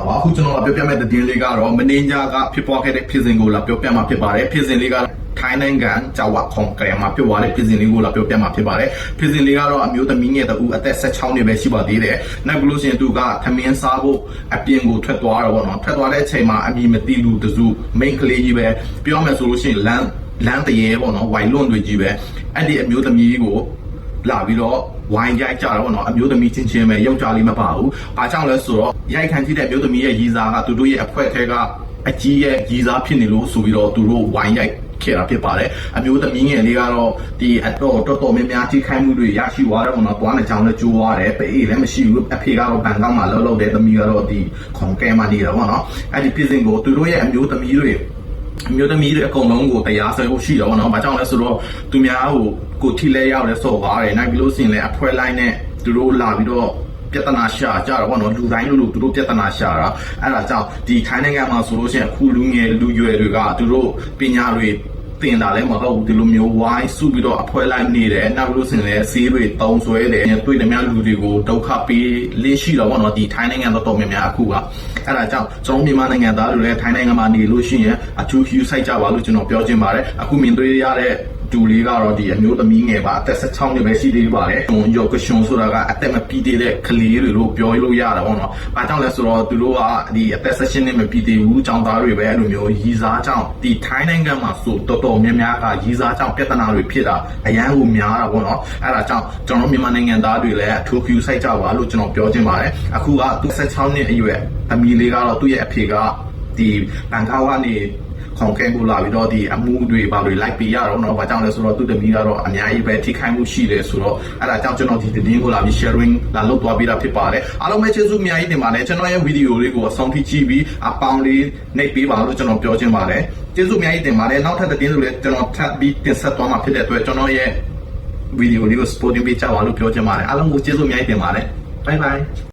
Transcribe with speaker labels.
Speaker 1: လာပါအခုကျွန်တော်ပြောပြမယ့်သတင်းလေးကတော့မင်းညာကဖြစ်ပွားခဲ့တဲ့ဖြစ်စဉ်ကိုလာပြောပြမှာဖြစ်ပါတယ်ဖြစ်စဉ်လေးကထိုင်းနိုင်ငံဂျာဝါခေါင်ကရမှာဖြစ်သွားတဲ့ဖြစ်စဉ်လေးကိုလာပြောပြမှာဖြစ်ပါတယ်ဖြစ်စဉ်လေးကတော့အမျိုးသမီးငယ်တူအသက်16နှစ်ပဲရှိပါသေးတယ်နောက်ဘလို့ရှင်သူကသမင်းစားဖို့အပြင်ကိုထွက်သွားတော့ဗောနော်ထွက်သွားတဲ့အချိန်မှာအမည်မသိလူတစု main ကလေးကြီးပဲပြောမယ်ဆိုလို့ရှိရင်လမ်းလမ်းတရေပေါ့နော်ဝိုင်လွန်တွေကြီးပဲအဲ့ဒီအမျိုးသမီးကို လာပြီးတော့ဝိုင်းရိုက်ကြတော့ဗောနော်အမျိုးသမီးချင်းချင်းပဲယောက်ျားလေးမပါဘူး။အားကြောင့်လဲဆိုတော့ရိုက်ခံကြည့်တဲ့အမျိုးသမီးရဲ့ရည်စားကသူတို့ရဲ့အဖွဲထဲကအကြီးရဲ့ရည်စားဖြစ်နေလို့ဆိုပြီးတော့သူတို့ဝိုင်းရိုက်ခဲ့တာဖြစ်ပါတယ်။အမျိုးသမီးငယ်လေးကတော့ဒီအတော့တော်တော်များများကြီးခိုင်းမှုတွေရရှိသွားတယ်ဗောနော်။သွားနေကြောင်းလည်းကြိုးသွားတယ်။ပေအေးလည်းမရှိဘူး။အဖေကတော့ဘန်ကောက်မှာလှုပ်လှုပ်တဲ့သမီးကတော့ဒီခွန်ကဲမှာနေတာဗောနော်။အဲ့ဒီပြည်စင်ကိုသူတို့ရဲ့အမျိုးသမီးတွေအ မျိုးသမီးတွေအကုန်လုံးကိုတရားစွဲဖို့ရှိတော့ဗောနော်။ဘာကြောင့်လဲဆိုတော့သူများဟိုကိုထိလဲရောက်လဲစော်ပါတယ်။နောက်ပြီးလို့ရှိရင်လည်းအဖွဲလိုက်နဲ့သူတို့လာပြီးတော့ပြဿနာရှာကြတော့ဗောနော်လူတိုင်းလူလူသူတို့ပြဿနာရှာတာအဲ့ဒါကြောင့်ဒီထိုင်းနိုင်ငံမှာဆိုလို့ရှိရင်အခုလူငယ်လူရွယ်တွေကသူတို့ပညာတွေ တင်တာလည်းမဟုတ်ဘူးဒီလိုမျိုးဝိုင်းစုပြီးတော့အဖွဲလိုက်နေတယ်နောက်ပြီးလို့ရှိရင်လည်းဆေးတွေတုံးဆွဲတယ်တွေ့တယ်များလူတွေကိုဒုက္ခပေးလေးရှိတော့ဗောနော်ဒီထိုင်းနိုင်ငံတော်တော်များများအခုကအဲ့ဒါကြောင့်ကျွန်တော်မြန်မာနိုင်ငံသားတွေလည်းထိုင်းနိုင်ငံမှာနေလို့ရှိရင်အထူး view စိုက်ကြပါလို့ကျွန်တော်ပြောချင်ပါတယ်အခုမြင်တွေ့ရတဲ့ တူလေးကတော့ဒီအမျိုးသမီးငယ်ပါအသက်16နှစ်ပဲရှိသေးပါတယ်။ဟိုယောကရှင်ဆိုတာကအသက်မပြည့်သေးတဲ့ကလေးတွေလို့ပြောလို့ရတာပေါ့နော်။ဘာကြောင့်လဲဆိုတော့သူတို့ကဒီအသက်16နှစ်မပြည့်သေးဘူး။ចောင်းသားတွေပဲအဲ့လိုမျိုးရီစားကြောင့်ဒီထိုင်းနိုင်ငံမှာဆိုတော်တော်များများကရီစားကြောင့်ပြဿနာတွေဖြစ်တာအရန်ကိုများတာပေါ့နော်။အဲ့ဒါကြောင့်ကျွန်တော်မြန်မာနိုင်ငံသားတွေလည်းအထူး view စိုက်ကြပါလို့ကျွန်တော်ပြောချင်ပါတယ်။အခုကသူ16နှစ်အရွယ်သမီးလေးကတော့သူ့ရဲ့အဖေကဒီဘန်ကောက်ကနေ ခေါင်ကဲကိုလာပြီးတော့ဒီအမှုတွေပါတွေလိုက်ပေးရတော့เนาะဘာကြောင့်လဲဆိုတော့သူတမီးကတော့အများကြီးပဲထိခိုက်မှုရှိတယ်ဆိုတော့အဲ့ဒါကြောင့်ကျွန်တော်ဒီသတင်းကိုလာပြီး sharing လာလုပ်သွားပေးတာဖြစ်ပါတယ်အားလုံးပဲကျေးဇူးအများကြီးတင်ပါတယ်ကျွန်တော်ရဲ့ဗီဒီယိုလေးကိုအဆုံးထိကြည့်ပြီးအပေါင်းလေးနှိပ်ပေးပါလို့ကျွန်တော်ပြောချင်ပါတယ်ကျေးဇူးအများကြီးတင်ပါတယ်နောက်ထပ်သတင်းတွေလည်းကျွန်တော်ထပ်ပြီးတင်ဆက်သွားမှာဖြစ်တဲ့အတွက်ကျွန်တော်ရဲ့ဗီဒီယိုလေးကို supporting ပေးကြပါလို့ပြောချင်ပါတယ်အားလုံးကိုကျေးဇူးအများကြီးတင်ပါတယ် bye bye